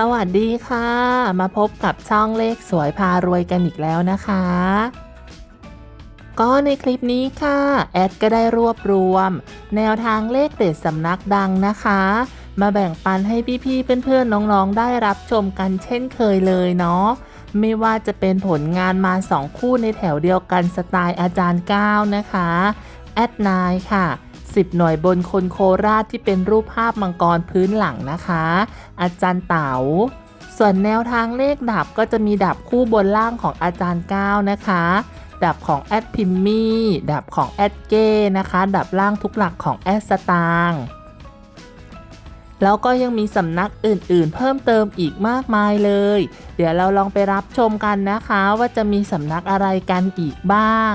สวัสดีค่ะ มาพบกับช่องเลขสวยพารวยกันอีกแล้วนะคะ ก็ในคลิปนี้ค่ะ แอดก็ได้รวบรวม แนวทางเลขเด็ดสำนักดังนะคะ มาแบ่งปันให้พี่ๆเพื่อนๆน้องๆ ได้รับชมกันเช่นเคยเลยเนาะไม่ว่าจะเป็นผลงานมา 2 คู่ในแถวเดียวกันสไตล์อาจารย์ก้านะคะ แอดนายค่ะ 10 หน่วยบนคนโคราชที่เป็นรูปภาพมังกรพื้นหลังนะคะ อาจารย์เต๋าส่วนแนวทางเลขดับก็จะมีดับคู่บนล่างของอาจารย์ก้าวนะคะ ดับของแอดพิมมี่ดับของแอดเก้นะคะ ดับล่างทุกหลักของแอดสตางแล้วก็ยังมีสำนักอื่นๆ เพิ่มเติมอีกมากมายเลย เดี๋ยวเราลองไปรับชมกันนะคะ ว่าจะมีสำนักอะไรกันอีกบ้าง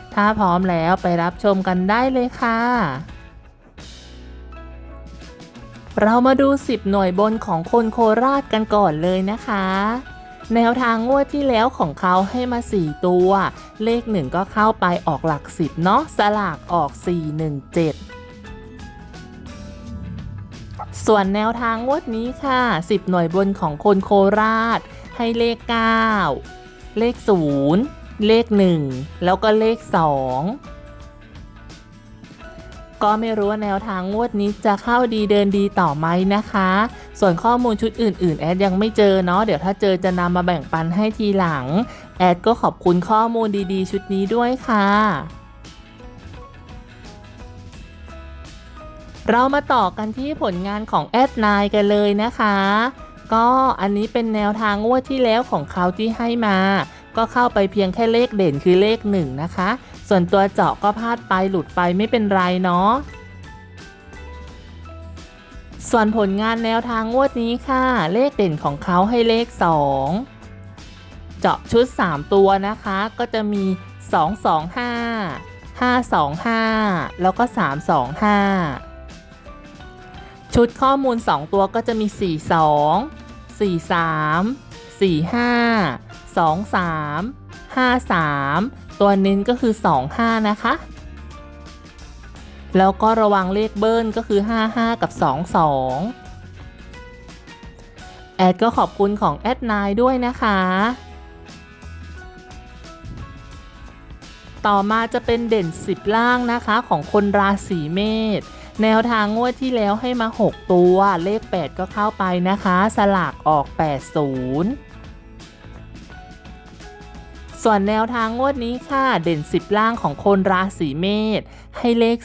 ถ้าพร้อมแล้วไปรับชมกันได้เลยค่ะ เรามาดู 10 หน่วยบนของคนโคราชกันก่อนเลยนะคะ แนวทางงวดที่แล้วของเขาให้มา 4 ตัว เลข 1 ก็เข้าไปออกหลัก 10 เนาะสลากออก 417ส่วนแนวทางงวดนี้ค่ะ 10 หน่วยบนของคนโคราช ให้เลข 9 เลข 0 เลข 1 แล้วก็เลข 2 ก็ไม่รู้ว่าแนวทางงวดนี้จะเข้าดีเดินดีต่อไหมนะคะ ส่วนข้อมูลชุดอื่น ๆ แอดยังไม่เจอเนาะเดี๋ยวถ้าเจอจะนำมาแบ่งปันให้ทีหลัง แอดก็ขอบคุณข้อมูลดีๆ ชุดนี้ด้วยค่ะเรามาต่อกันที่ผลงานของแอดไนกันเลยนะคะ ก็อันนี้เป็นแนวทางงวดที่แล้วของเขาที่ให้มา ก็เข้าไปเพียงแค่เลขเด่นคือเลขหนึ่งนะคะ ส่วนตัวเจาะก็พลาดไปหลุดไปไม่เป็นไรเนาะส่วนผลงานแนวทางงวดนี้ค่ะ เลขเด่นของเขาให้เลข 2 เจาะชุด 3 ตัวนะคะ ก็จะมี 2 2 5 5 2 5 แล้วก็ 3 2 5 ชุดข้อมูล 2 ตัวก็จะมี 4 2 4 5 2 3 5 3 ตัวเน้นก็คือ 2 5 นะคะ แล้วก็ระวังเลขเบิ้ลก็คือ 55 กับ 22 แอดก็ขอบคุณของแอดไนด้วยนะคะ ต่อมาจะเป็นเด่น 10 ล่างนะคะของคนราศีเมษแนวทางงวดที่แล้วให้มา 6 ตัว เลข 8 ก็เข้าไปนะคะ สลากออก 80 ส่วนแนวทางงวดนี้ค่ะ เด่น 10 ล่างของคนราศีเมษให้เลข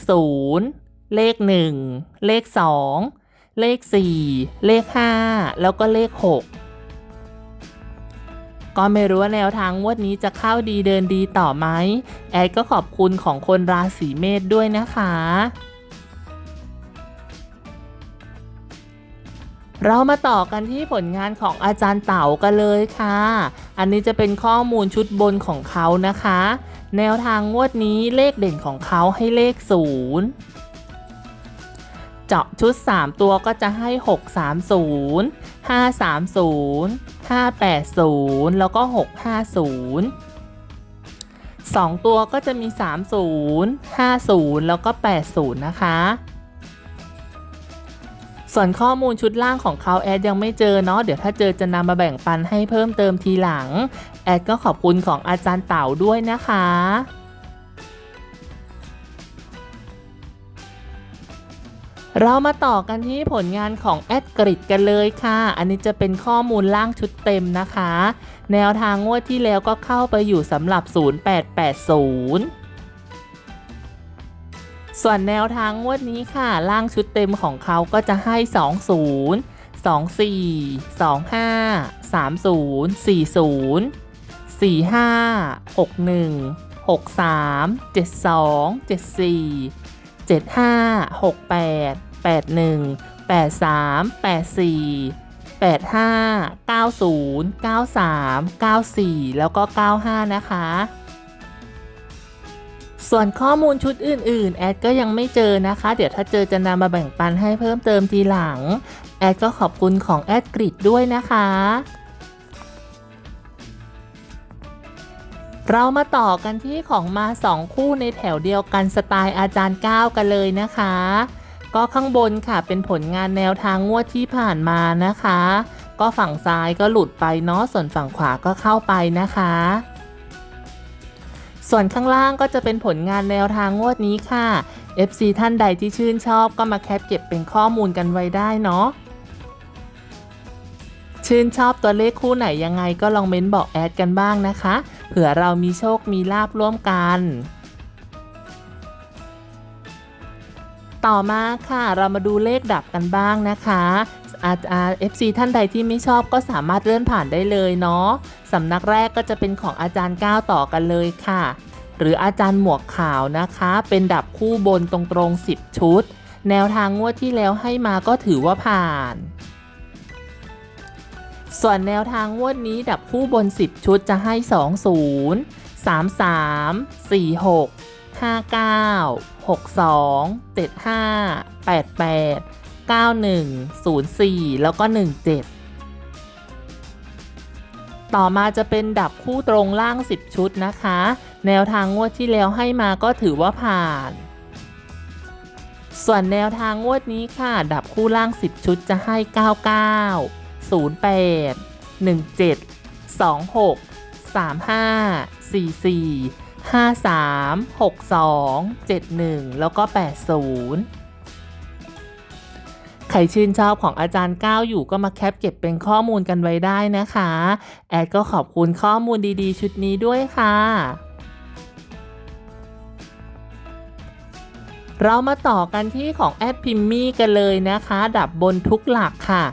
0 เลข 1 เลข 2 เลข 4 เลข 5 แล้วก็เลข 6 ก็ไม่รู้ว่าแนวทางงวดนี้จะเข้าดีเดินดีต่อไหมแอดก็ขอบคุณของคนราศีเมษด้วยนะคะ เรามาต่อกันที่ผลงานของอาจารย์เต๋ากันเลยค่ะ อันนี้จะเป็นข้อมูลชุดบนของเขานะคะ แนวทางงวดนี้เลขเด่นของเขาให้เลข 0 เจาะชุด 3 ตัวก็จะให้ 630 530 580 แล้วก็ 650 2 ตัวก็จะมี 30 50 แล้วก็ 80 นะคะ ส่วนข้อมูลชุดล่างของเขาแอดยังไม่เจอเนาะเดี๋ยวถ้าเจอจะนำมาแบ่งปันให้เพิ่มเติมทีหลัง แอดก็ขอบคุณของอาจารย์เต่าด้วยนะคะเรามาต่อกันที่ผลงานของแอดกริดกันเลยค่ะ อันนี้จะเป็นข้อมูลล่างชุดเต็มนะคะ แนวทางงวดที่แล้วก็เข้าไปอยู่สำหรับ 0880 ส่วนแนวทางงวดนี้ค่ะ ล่างชุดเต็มของเขาก็จะให้ 20 24 25 30 40 45 61 63 72 74 75 68 81 83 84 85 90 93 94 แล้วก็ 95 นะคะ ส่วนข้อมูลชุดอื่นๆ แอดก็ยังไม่เจอนะคะ เดี๋ยวถ้าเจอจะนำมาแบ่งปันให้เพิ่มเติมทีหลัง แอดก็ขอบคุณของแอดกริดด้วยนะคะ เรามาต่อกันที่ของมา 2 คู่ในแถวเดียวกันสไตล์อาจารย์ก้ากันเลยนะคะ ก็ข้างบนค่ะเป็นผลงานแนวทางงวดที่ผ่านมานะคะ ก็ฝั่งซ้ายก็หลุดไปเนาะส่วนฝั่งขวาก็เข้าไปนะคะ ส่วนข้างล่างก็จะเป็นผลงานแนวทางงวดนี้ค่ะ FC ท่านใดที่ชื่นชอบก็มาแคปเก็บเป็นข้อมูลกันไว้ได้เนาะชื่นชอบตัวเลขคู่ไหนยังไงก็ลองเม้นบอกแอดกันบ้างนะคะเผื่อเรามีโชคมีลาบร่วมกัน ต่อมาค่ะเรามาดูเลขดับกันบ้างนะคะ อาอาเอฟซีท่านใดที่ไม่ชอบก็สามารถเลื่อนผ่านได้เลยเนาะสำนักแรกก็จะเป็นของอาจารย์ก้าวต่อกันเลยค่ะ หรืออาจารย์หมวกขาวนะคะ เป็นดับคู่บนตรงๆ 10 ชุด แนวทางงวดที่แล้วให้มาก็ถือว่าผ่าน ส่วนแนวทางงวดนี้ดับคู่บน 10 ชุดจะให้ 20 33 46 59 62 75 88 91 04 แล้วก็ 17 ต่อมาจะเป็นดับคู่ตรงล่าง 10 ชุดนะคะ แนวทางงวดที่แล้วให้มาก็ถือว่าผ่าน ส่วนแนวทางงวดนี้ค่ะ ดับคู่ล่าง 10 ชุดจะให้ 99 08 17 26 35 44 53 62 71 แล้วก็ 80 รชื่นชอบของอาจารย์ก้าวอยู่ก็มาแคปเก็บเป็นข้อมูลกันไว้ได้นะคะ แอดก็ขอบคุณข้อมูลดีๆ ชุดนี้ด้วยค่ะเรามาต่อกันที่ของแอดพิมมี่กันเลยนะคะ ดับบนทุกหลักค่ะ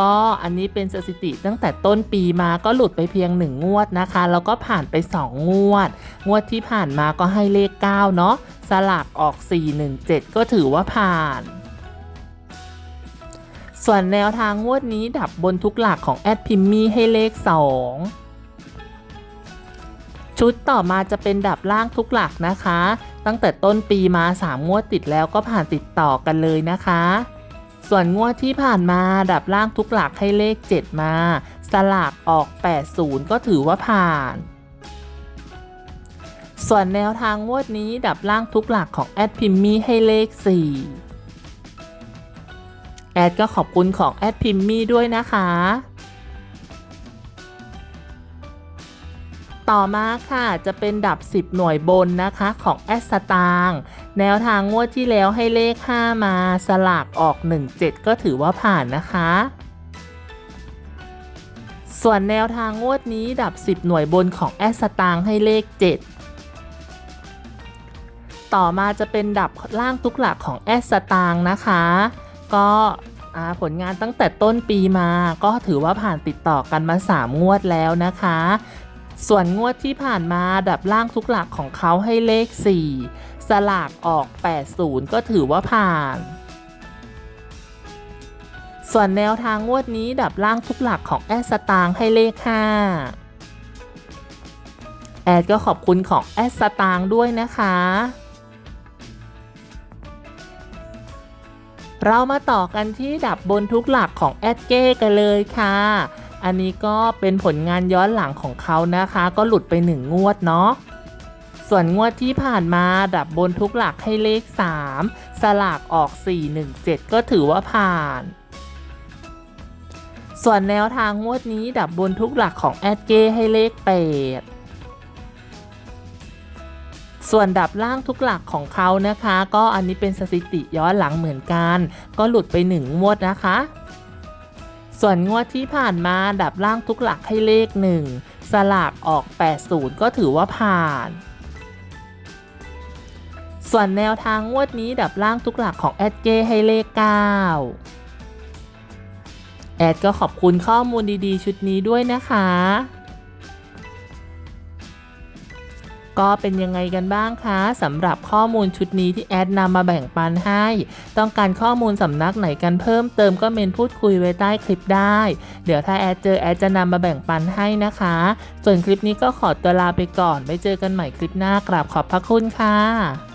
ก็อันนี้เป็นสถิติตั้งแต่ต้นปีมาก็หลุดไปเพียง 1 งวดนะคะ แล้วก็ผ่านไป 2 งวด งวดที่ผ่านมาก็ให้เลข 9 เนาะสลากออก 417 ก็ถือว่าผ่าน ส่วนแนวทางงวดนี้ดับบนทุกหลักของแอดพิมมี่ให้เลข 2 ชุดต่อมาจะเป็นดับล่างทุกหลักนะคะ ตั้งแต่ต้นปีมา 3 งวดติดแล้วก็ผ่านติดต่อกันเลยนะคะ ส่วนงวดที่ผ่านมาดับล่างทุกหลักให้เลข 7 มา สลากออก 80 ก็ถือว่าผ่านส่วนแนวทางงวดนี้ดับล่างทุกหลักของแอดพิมมี่ให้เลข 4 แอดก็ขอบคุณของแอดพิมมี่ด้วยนะคะ ต่อมาค่ะจะเป็นดับ 10 หน่วยบนนะคะของแอดสตางแนวทางงวดที่แล้วให้เลข 5 มาสลากออก 17 ก็ถือว่าผ่านนะคะ ส่วนแนวทางงวดนี้ดับ 10 หน่วยบนของแอดสตางให้เลข 7ต่อมาจะเป็นดับล่างทุกหลักของแอดสตางนะคะ ก็ ผลงานตั้งแต่ต้นปีมาก็ถือว่าผ่านติดต่อกันมา 3 งวดแล้วนะคะ ส่วนงวดที่ผ่านมาดับล่างทุกหลักของเขาให้เลข 4 สลากออก 80 ก็ถือว่าผ่านส่วนแนวทางงวดนี้ดับล่างทุกหลักของแอดสตางให้เลข 5 แอดก็ขอบคุณของแอดสตางด้วยนะคะ เรามาต่อกันที่ดับบนทุกหลักของแอดเก้กันเลยค่ะ อันนี้ก็เป็นผลงานย้อนหลังของเขานะคะ ก็หลุดไป1งวดเนาะ ส่วนงวดที่ผ่านมาดับบนทุกหลักให้เลข 3 สลากออก 417 ก็ถือว่าผ่าน ส่วนแนวทางงวดนี้ดับบนทุกหลักของแอดเก้ให้เลข 8 ส่วนดับล่างทุกหลักของเขานะคะ ก็อันนี้เป็นสถิติย้อนหลังเหมือนกัน ก็หลุดไป1งวดนะคะ ส่วนงวดที่ผ่านมาดับล่างทุกหลักให้เลข 1 สลากออก 80 ก็ถือว่าผ่านส่วนแนวทางงวดนี้ดับล่างทุกหลักของแอดเกให้เลข 9 แอดก็ขอบคุณข้อมูลดีๆ ชุดนี้ด้วยนะคะ ก็เป็นยังไงกันบ้างคะสำหรับข้อมูลชุดนี้ที่แอดนำมาแบ่งปันให้ ต้องการข้อมูลสำนักไหนกันเพิ่มเติมก็เมนพูดคุยไว้ใต้คลิปได้ เดี๋ยวถ้าแอดเจอแอดจะนำมาแบ่งปันให้นะคะ ส่วนคลิปนี้ก็ขอตัวลาไปก่อนไว้เจอกันใหม่คลิปหน้ากราบขอบพระคุณค่ะ